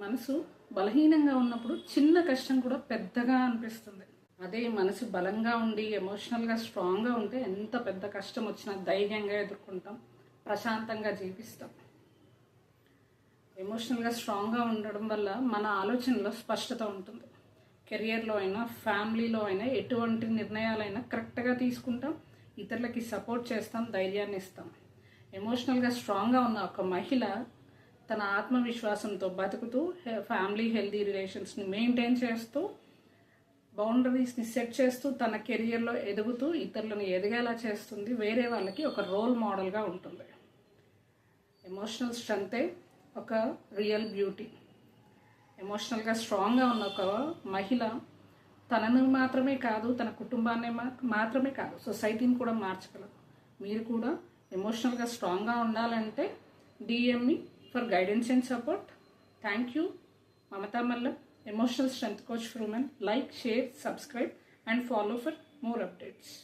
మనసు బలహీనంగా ఉన్నప్పుడు చిన్న కష్టం కూడా పెద్దగా అనిపిస్తుంది అదే మనసు బలంగా ఉండి ఎమోషనల్గా స్ట్రాంగ్గా ఉంటే ఎంత పెద్ద కష్టం వచ్చినా ధైర్యంగా ఎదుర్కొంటాం ప్రశాంతంగా జీవిస్తాం ఎమోషనల్గా స్ట్రాంగ్గా ఉండడం వల్ల మన ఆలోచనలో స్పష్టత ఉంటుంది కెరియర్లో అయినా ఫ్యామిలీలో అయినా ఎటువంటి నిర్ణయాలైనా కరెక్ట్గా తీసుకుంటాం ఇతరులకి సపోర్ట్ చేస్తాం ధైర్యాన్ని ఇస్తాం ఎమోషనల్గా స్ట్రాంగ్గా ఉన్న ఒక మహిళ తన ఆత్మవిశ్వాసంతో బతుకుతూ ఫ్యామిలీ హెల్దీ రిలేషన్స్ని మెయింటైన్ చేస్తూ బౌండరీస్ని సెట్ చేస్తూ తన కెరియర్లో ఎదుగుతూ ఇతరులను ఎదిగేలా చేస్తుంది వేరే వాళ్ళకి ఒక రోల్ మోడల్గా ఉంటుంది ఎమోషనల్ స్ట్రెంగ్తే ఒక రియల్ బ్యూటీ ఎమోషనల్గా స్ట్రాంగ్గా ఉన్న ఒక మహిళ తనను మాత్రమే కాదు తన కుటుంబాన్ని మాత్రమే కాదు సొసైటీని కూడా మార్చగలరు మీరు కూడా ఎమోషనల్గా స్ట్రాంగ్గా ఉండాలంటే DM me for guidance and support. Thank you, Mamata Mallam, Emotional Strength Coach for Women. Like, share, subscribe and follow for more updates.